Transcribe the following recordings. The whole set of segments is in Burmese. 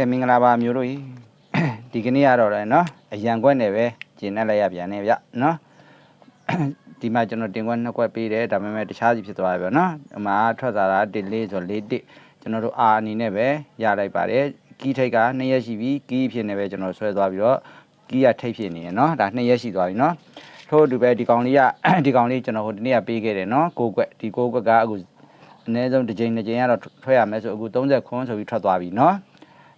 ကဲမင်္ဂလာပါမျိုးတို့ကြီးဒီကနေ့ကတော့လည်းနော်အရန်ကွက်နဲ့ပဲကျင်းနဲ့လိုက်ရပြန်နေဗျနော်ဒီမှာကျွန်တော်တင်ကွက်နှစ်ကွက်ပေးတယ်ဒါပေမဲ့တခြားစီဖြစ်သွားပြီဗျနော်အမှားထွက်သွားတာ1 4ဆို4 1ကျွန်တော်တို့အာအနေနဲ့ပဲရလိုက်ပါတယ်ကီးထိတ်က2ရက်ရှိပြီကီးဖြစ်နေပဲကျွန်တော်ဆွဲသွားပြီးတော့ကီးကထိတ်ဖြစ်နေရနော်ဒါ2ရက်ရှိသွားပြီနော်ထို့အတူပဲဒီကောင်လေးကဒီကောင်လေးကျွန်တော်ဟိုဒီနေ့ကပေးခဲ့တယ်နော်6ကွက်ဒီ6ကွက်ကအခုအနည်းဆုံးတစ်ကြိမ်နှစ်ကြိမ်ကတော့ထွက်ရမယ်ဆိုအခု30ခွန်းဆိုပြီးထွက်သွားပြီနော်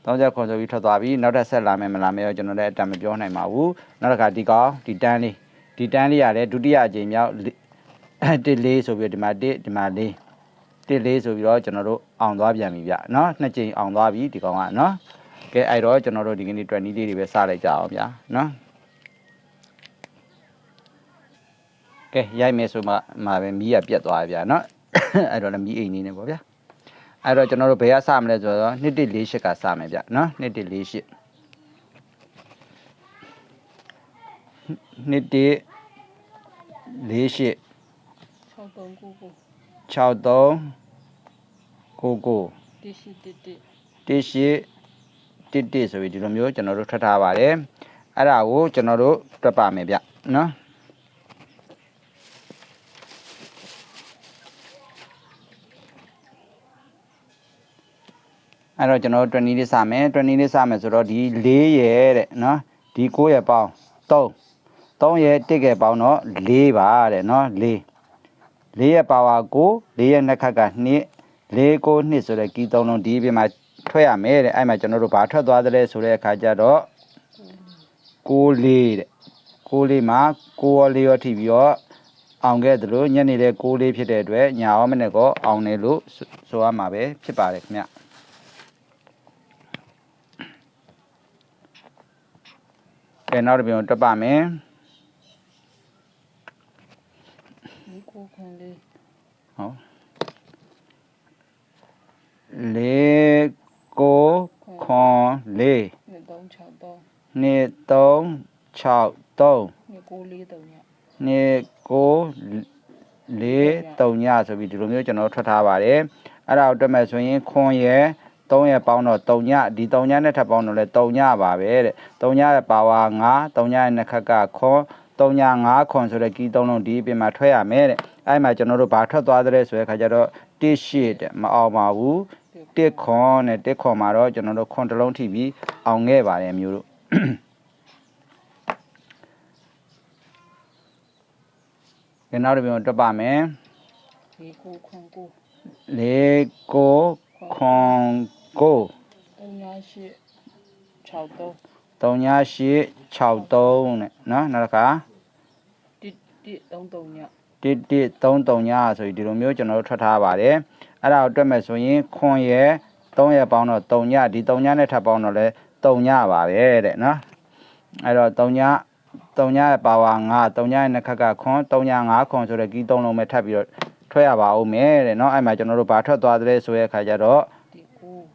30ခွန်ဆိုပြီးထွက်သွားပြီနောက်ထပ်ဆက်လာမယ်မလာမယ်တော့ကျွန်တော်လည်းအတံမပြောနိုင်ပါဘူးနောက်တစ်ခါဒီကောင်ဒီတန်းလေးဒီတန်းလေးရတယ်ဒုတိယအကြိမ်မြောက်တစ်လေးဆိုပြီးဒီမှာတစ်ဒီမှာလေးတစ်လေးဆိုပြီးတော့ကျွန်တော်တို့အောင်သွားပြန်ပြီဗျเนาะနှစ်ကြိမ်အောင်သွားပြီဒီကောင်ကเนาะကဲအဲ့တော့ကျွန်တော်တို့ဒီကနေ့20လေးတွေပဲစလိုက်ကြအောင်ဗျာเนาะကဲရိုက်မယ်ဆိုမှမှာပဲမီးရပြတ်သွားပြီဗျာเนาะအဲ့တော့လည်းမီးအိမ်နေနေပေါ့ဗျာ အဲ့တော့ကျွန်တော်တို့ဘယ်ကစမလဲဆိုတော့2148ကစမယ်ဗျနော်2148 2148 6399 63 99တိရှိတစ်တစ်18 11ဆိုပြီးဒီလိုမျိုးကျွန်တော်တို့ထွက်ထားပါတယ်အဲ့ဒါကိုကျွန်တော်တို့တွက်ပါမယ်ဗျနော် အဲ့တော့ကျွန်တော်တို့20လေးစမယ်20လေးစမယ်ဆိုတော့ဒီ4ရဲ့တဲ့နော်ဒီ9ရဲ့ပေါင်း3 3ရဲ့1ရဲ့ပေါင်းတော့4ပါတဲ့နော်4 4ရဲ့ပါဝါ9 4ရဲ့နှစ်ခက်က2 4 9 2ဆိုတဲ့ကီး3လုံးဒီအပြင်မှာထွက်ရမယ်တဲ့အဲ့မှာကျွန်တော်တို့ဘာထွက်သွားသလဲဆိုတဲ့အခါကျတော့6 4တဲ့6 4မှာ6ရော4ရောထိပြီးတော့အောင်ခဲ့သလိုညနေလေ6 4ဖြစ်တဲ့အတွက်ညာရောမနေ့ကောအောင်တယ်လို့ဆိုဆိုရမှာပဲဖြစ်ပါတယ်ခင်ဗျ ကဲနောက်တစ်ပြန်တွက်ပါမယ်ဒီကိုခွန်လေးဟုတ်လေးကိုခွန်လေး2363နှစ်3 6 3ဒီကိုလေးတုံညနှစ်ကိုလေး3ညဆိုပြီးဒီလိုမျိုးကျွန်တော်ထွက်ထားပါတယ်အဲ့ဒါကိုတွက်မဲ့ဆိုရင်ခွန်ရဲ့ 3ရဲ့ပေါင်းတော့3ညဒီ3ညနဲ့ထပ်ပေါင်းတော့လဲ3ညပါပဲတဲ့3ညရဲ့ပါဝါ9 3ညရဲ့နှစ်ခက်ကခွန်3ည9ခွန်ဆိုတဲ့ကီး3လုံးဒီအပြင်မှာထွက်ရမယ်တဲ့အဲ့မှာကျွန်တော်တို့ဘာထွက်သွားတဲ့ဆိုတဲ့ခါကျတော့1ရှစ်တဲ့မအောင်ပါဘူးတစ်ခွန်နဲ့တစ်ခွန်မှာတော့ကျွန်တော်တို့ခွန်တစ်လုံးထိပြီးအောင်ခဲ့ပါတယ်မျိုးတို့ကဲနောက်တစ်ပြန်တွက်ပါမယ်ဒီကိုခွန်ကိုလေးကိုခွန် ကို3863 3ည8 63နဲ့နော်နောက်တစ်ခါတစ်တစ်33ည1 1 3 3ညဆိုပြီးဒီလိုမျိုးကျွန်တော်တို့ထွက်ထားပါတယ်အဲ့ဒါကိုတွက်မယ်ဆိုရင်ခွန်ရဲ့3ရဲ့ပေါင်းတော့3ညဒီ3ညနဲ့ထပ်ပေါင်းတော့လဲ3ညပါပဲတဲ့နော်အဲ့တော့3ည3ညရဲ့ပါဝါ9 3ညရဲ့နှစ်ခက်ကခွန်3ည9ခွန်ဆိုတဲ့ကီး3လုံးပဲထပ်ပြီးတော့ထွက်ရပါဦးမယ်တဲ့နော်အဲ့မှာကျွန်တော်တို့ဘာထွက်သွားသလဲဆိုရဲ့အခါကျတော့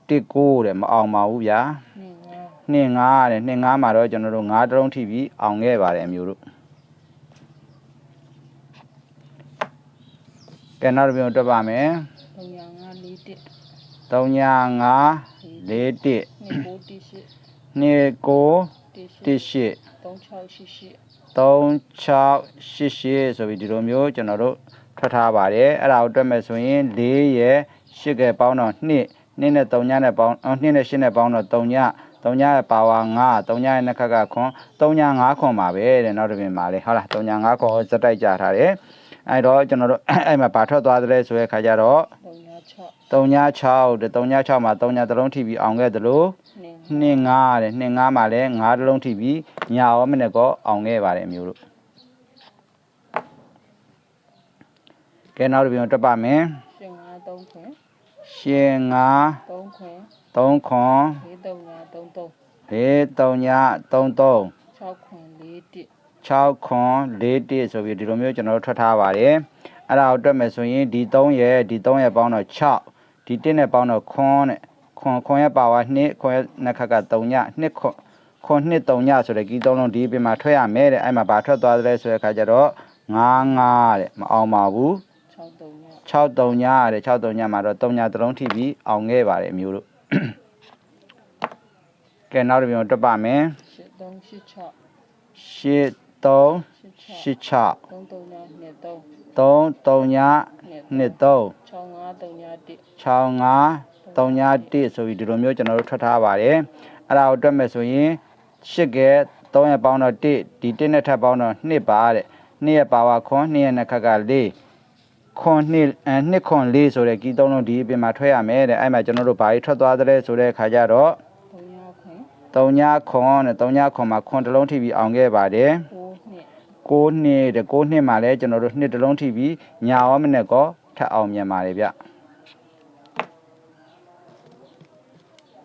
ဒီကိုတစ်ကိုတဲ့မအောင်ပါဘူးဗျာနေငါနှစ်ငါတဲ့နှစ်ငါမှာတော့ကျွန်တော်တို့ငါးတလုံးထိပြီးအောင်ခဲ့ပါတယ်အမျိုးတို့ကဲနောက်တစ်ပြန်တွက်ပါမယ်345 41 3ည5 4 1နေကိုတစ်ရှိ1 8 3688 3688ဆိုပြီးဒီလိုမျိုးကျွန်တော်တို့ထွက်ထားပါတယ်အဲ့ဒါကိုတွက်မယ်ဆိုရင်4ရဲ့8ကဲပေါင်းတော့2 2နဲ့3ညနဲ့ပေါင်း2နဲ့8နဲ့ပေါင်းတော့3ည3ညရဲ့ပါဝါ9 3ညရဲ့နှစ်ခက်ကခွန်3ည5ခွန်ပါပဲတဲ့နောက်တစ်ပြင်ပါလေဟုတ်လား3ည5ခွန်ကိုစက်တိုက်ကြထားတယ်အဲ့တော့ကျွန်တော်တို့အဲ့မှာဘာထွက်သွားသလဲဆိုတဲ့ခါကျတော့36 3ည6တဲ့3ည6မှာ3ညတစ်လုံးထိပြီးအောင်ခဲ့သလိုနေ2 5တဲ့2 5မှာလည်း9တစ်လုံးထိပြီးညာရောမနဲ့ကောအောင်ခဲ့ပါတယ်အမျိုးတို့ကဲနောက်တစ်ပြန်တွက်ပါမယ်ရှင်ငါ3ခွင် ရှင်5 3ခွင်3ခွန်4တုံညာ33 4 3ည33 6ခွင်41 6ခွန်4တစ်ဆိုပြီးဒီလိုမျိုးကျွန်တော်တို့ထွက်ထားပါတယ်အဲ့ဒါကိုတွက်မယ်ဆိုရင်ဒီ3ရဲ့ဒီ3ရဲ့ပေါင်းတော့6ဒီ1နဲ့ပေါင်းတော့ခွန်နဲ့ခွန်ခွန်ရဲ့ပါဝါ2ခွန်ရဲ့နှစ်ခက်က3ည2ခွန်ခွန်2 3ညဆိုတဲ့ကီး3လုံးဒီအပြင်မှာထွက်ရမယ်တဲ့အဲ့မှာဘာထွက်သွားသလဲဆိုတဲ့အခါကျတော့9 9တဲ့မအောင်ပါဘူး6 တုံညာ6 3ညတဲ့6 3ညမှာတော့3ညတစ်လုံးထိပြီးအောင်ခဲ့ပါတယ်အမျိုးတို့ကဲနောက်တစ်ပြန်တွက်ပါမယ်ရှစ်သုံးရှစ်ချောက်ရှစ်သုံးရှစ်ချောက်ရှစ်6သုံးသုံးညာနှစ်သုံးသုံးသုံးညနှစ်နှစ်သုံးချောင်းငါးသုံးညာတစ်6 5 3ည1ဆိုပြီးဒီလိုမျိုးကျွန်တော်တို့ထွက်ထားပါတယ်အဲ့ဒါကိုတွက်မယ်ဆိုရင်8ကဲ3ရက်ပေါင်းတော့1ဒီ1နဲ့ထပ်ပေါင်းတော့2ပါတဲ့2ရက်ပါဝါခွန်2ရက်နဲ့ခက်က4 ခွန်2အဲ2ခွန်4ဆိုတဲ့ကီးသုံးလုံးဒီအပြင်မှာထွက်ရမယ်တဲ့အဲ့မှာကျွန်တော်တို့ဘာကြီးထွက်သွားတဲ့ဆိုတဲ့ခါကျတော့သုံးညာခွင်3ညခွန်နဲ့3ညခွန်မှာခွန်တစ်လုံးထိပြီးအောင်ခဲ့ပါတယ်ကိုနှစ်6နှစ်တဲ့6နှစ်မှာလည်းကျွန်တော်တို့နှစ်တစ်လုံးထိပြီးညာရောမနဲ့ကောထပ်အောင်မြန်ပါတယ်ဗျ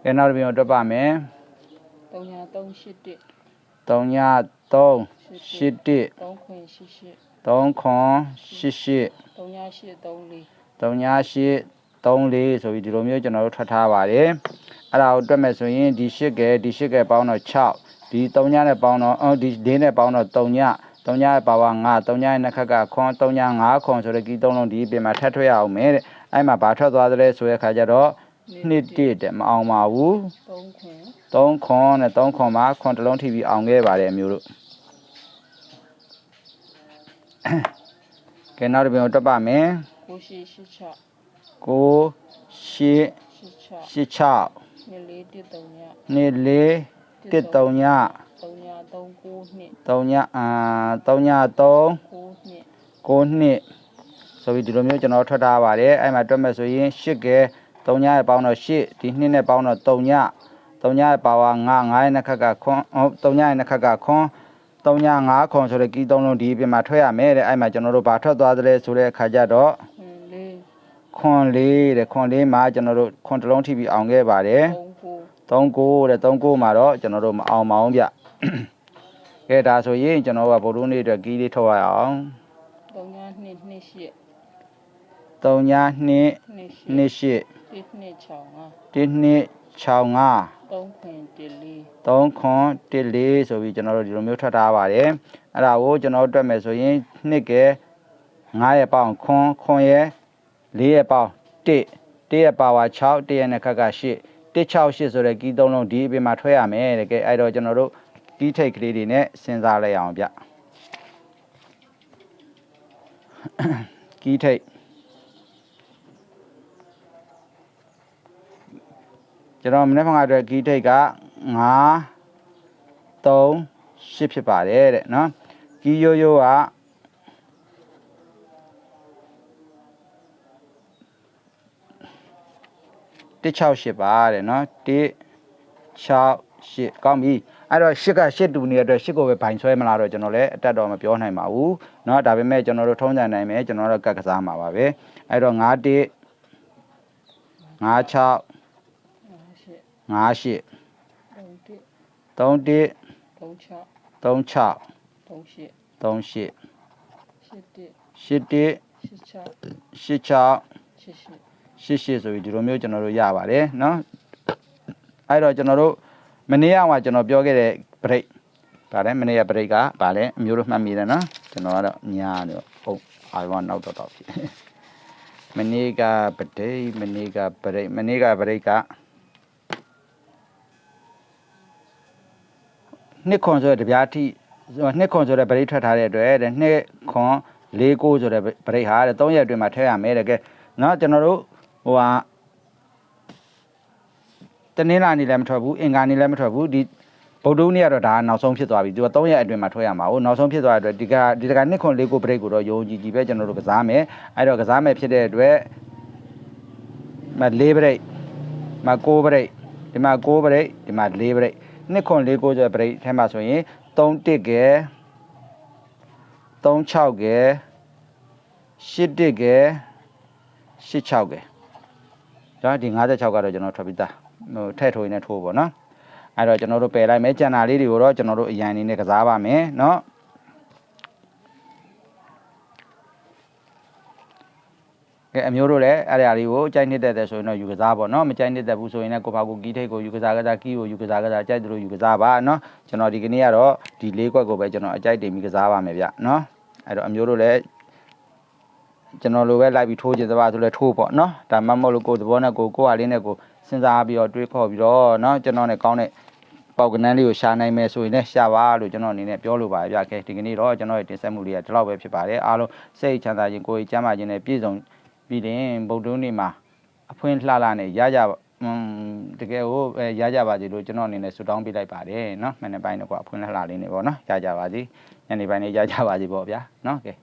ကဲနောက်တစ်ပြန်တွက်ပါမယ်သုံးညာသုံးရှစ်တစ်3ည3 8တစ်သုံးခွင်ရှစ်ရှစ်3ခွန်8 8သုံးညာရှစ်သုံးလေး3ည8 3 4ဆိုပြီးဒီလိုမျိုးကျွန်တော်တို့ထွက်ထားပါတယ်အဲ့ဒါကိုတွက်မယ်ဆိုရင်ဒီ8ကဲဒီ8ကဲပေါင်းတော့6ဒီ3ညနဲ့ပေါင်းတော့အော်ဒီ၄နဲ့ပေါင်းတော့3ည3ညရဲ့ပါဝါ9 3ညရဲ့နှစ်ခက်ကခွန်3ည9ခွန်ဆိုတဲ့ကီးသုံးလုံးဒီအပြင်မှာထပ်ထွက်ရအောင်မယ်တဲ့အဲ့မှာဘာထွက်သွားသလဲဆိုတဲ့ခါကျတော့နှစ်တစ်တဲ့မအောင်ပါဘူးသုံးခွင်3ခွန်နဲ့3ခွန်မှာခွန်တစ်လုံးထိပြီးအောင်ခဲ့ပါတယ်အမျိုးတို့ ကဲနောက်တစ်ပြန်တွက်ပါမယ်ကိုရှစ်ရှစ်ချောက်9 8ရှစ်ချောက်86နှစ်လေးတစ်သုံးညာနှစ်လေးတစ်3ညသုံးညာသုံးကိုနှစ်3ညအာ3ည3ကိုနှစ်9နှစ်ဆိုပြီးဒီလိုမျိုးကျွန်တော်ထွက်ထားပါတယ်အဲ့မှာတွက်မဲ့ဆိုရင်8ကဲ3ညရဲ့ပေါင်းတော့8ဒီနှစ်နဲ့ပေါင်းတော့3ည3ညရဲ့ပါဝါ9 9ရဲ့နှစ်ခက်ကခွန်းဟုတ်3ညရဲ့နှစ်ခက်ကခွန်း 3ည9ခွန်ဆိုတဲ့ကီးသုံးလုံးဒီအပြင်မှာထွက်ရမယ်တဲ့အဲ့မှာကျွန်တော်တို့ဘာထွက်သွားသလဲဆိုတဲ့အခါကျတော့ခွင်လေးခွန်လေးတဲ့ခွန်လေးမှာကျွန်တော်တို့ခွန်တစ်လုံးထိပြီးအောင်ခဲ့ပါတယ်သုံးကို39တဲ့39မှာတော့ကျွန်တော်တို့မအောင်မအောင်ဗျကဲဒါဆိုရင်ကျွန်တော်ကဗုဒ္ဓနေ့အတွက်ကီးလေးထုတ်ရအောင်သုံးညာနှစ် နှစ်ရှစ်3ည2နှစ်ရှစ်နှစ်8တစ်နှစ်ချောင်းငါ1နှစ်65သုံးခွင်တစ်လေး3ခွန်1လေးဆိုပြီးကျွန်တော်တို့ဒီလိုမျိုးထွက်ထားပါတယ်အဲ့ဒါကိုကျွန်တော်တို့တွက်မယ်ဆိုရင်နှစ်ကဲ9ရဲ့ပေါင်းခွန်ခွန်ရဲ့4ရဲ့ပေါင်း1 1ရဲ့ပါဝါ6 1ရဲ့နဲ့ခက်က8 168ဆိုတဲ့ကီးသုံးလုံးဒီအပြင်မှာထွက်ရမယ်တကယ်အဲ့တော့ကျွန်တော်တို့ကီးထိတ်ကလေးတွေနဲ့စဉ်းစားလိုက်အောင်ဗျကီးထိတ် ကျွန်တော်မနေ့ကအတွက်ကီးထိတ်က9 3 8ဖြစ်ပါတယ်တဲ့နော်ကီးရိုးရိုးက168ပါတဲ့နော်168ကောင်းပြီအဲ့တော့8က8တူနေတဲ့အတွက်8ကိုပဲဘိုင်ဆွဲမလားတော့ကျွန်တော်လည်းအတက်တော့မပြောနိုင်ပါဘူးเนาะဒါပေမဲ့ကျွန်တော်တို့ထုံးစံနိုင်မယ်ကျွန်တော်တို့ကတ်ကစားမှာပါပဲအဲ့တော့9 1 5 6 ငါရှစ် 5 8 သုံးတစ် 3 1 သုံးချောက် 3 6 သုံးရှစ် 3 8 ရှစ်တစ် 8 1 ရှစ်ချောက် 8 6 ရှစ်ရှစ် ရှစ်ရှစ်ဆိုပြီးဒီလိုမျိုးကျွန်တော်တို့ရပါတယ်เนาะအဲ့တော့ကျွန်တော်တို့မနေ့ကမှကျွန်တော်ပြောခဲ့တဲ့ break ဗါလဲမနေ့က break ကဗါလဲအမျိုးတို့မှတ်မိတယ်နော်ကျွန်တော်ကတော့ညာနေတော့ဟုတ်အာရုံကနောက်တော့တော့ဖြစ်မနေ့က break မနေ့က break မနေ့က break က နှစ်ခွန်ဆိုတဲ့တပြားထိနှစ်ခွန်ဆိုတဲ့ break ထွက်ထားတဲ့အတွက်တဲ့နှစ်ခွန်၄ကိုဆိုတဲ့ break ဟာတဲ့3ရက်အတွင်းမှာထည့်ရမယ်တဲ့ကဲနော်ကျွန်တော်တို့ဟိုဟာတနင်္လာနေ့လည်းမထွက်ဘူးအင်္ဂါနေ့လည်းမထွက်ဘူးဒီဗုဒ္ဓနေ့ကတော့ဒါနောက်ဆုံးဖြစ်သွားပြီသူက3ရက်အတွင်းမှာထွက်ရမှာဟုတ်နောက်ဆုံးဖြစ်သွားတဲ့အတွက်ဒီကဒီတကနှစ်ခွန်၄ကို break ကိုတော့ယုံကြည်ကြည်ပဲကျွန်တော်တို့ကစားမယ်အဲ့တော့ကစားမယ်ဖြစ်တဲ့အတွက်မ၄ break မ9 break ဒီမှာ9 break ဒီမှာ4 break နှစ်ခွန်၄ကိုဆိုတဲ့ break ထဲမှာဆိုရင်3တစ်ကဲ3 6ကဲ8တစ်ကဲ8 6ကဲဒါဒီ56ကတော့ကျွန်တော်ထွက်ပြီးသားဟိုထည့်ထိုးရင်းနဲ့ထိုးပေါ့နော်အဲ့တော့ကျွန်တော်တို့ပယ်လိုက်မယ်ကြံတာလေးတွေကိုတော့ကျွန်တော်တို့အရန်အနေနဲ့ကစားပါမယ်เนาะ ကဲအမျိုးတို့လည်းအဲ့ဒီအရာလေးကိုကြိုက်နှစ်သက်တယ်ဆိုရင်တော့ယူကစားပေါ့နော်မကြိုက်နှစ်သက်ဘူးဆိုရင်လည်းကိုပါကိုကီးထိတ်ကိုယူကစားကစားကီးကိုယူကစားကစားကြိုက်တယ်လို့ယူကစားပါနော်ကျွန်တော်ဒီကနေ့ကတော့ဒီလေးကွက်ကိုပဲကျွန်တော်အကြိုက်တင်ပြီးကစားပါမယ်ဗျနော်အဲ့တော့အမျိုးတို့လည်းကျွန်တော်လိုပဲလိုက်ပြီးထိုးချင်သပါဆိုလဲထိုးပေါ့နော်ဒါမှမဟုတ်လို့ကိုယ်သဘောနဲ့ကိုယ်ကိုယ်အားလေးနဲ့ကိုယ်စဉ်းစားပြီးတော့တွေးခေါ်ပြီးတော့နော်ကျွန်တော်နဲ့ကောင်းတဲ့ပေါက်ကနန်းလေးကိုရှာနိုင်မယ်ဆိုရင်လည်းရှာပါလို့ကျွန်တော်အနေနဲ့ပြောလိုပါတယ်ဗျာကဲဒီကနေ့တော့ကျွန်တော်ရဲ့တင်ဆက်မှုလေးကဒီလောက်ပဲဖြစ်ပါတယ်အားလုံးစိတ်ချမ်းသာခြင်းကိုယ်ကြီးကျန်းမာခြင်းနဲ့ပြည့်စုံ ပြီးရင်ဗုဒ္ဓနေ့မှာအဖွင့်လှလှနဲ့ရကြပါอืมတကယ်ကိုအဲရကြပါစေလို့ကျွန်တော်အနေနဲ့ဆုတောင်းပေးလိုက်ပါတယ်เนาะမနေ့ပိုင်းတော့ကအဖွင့်လှလှလေးနေပေါ့เนาะရကြပါစေညနေပိုင်းလေးရကြပါစေပေါ့ဗျာเนาะကဲ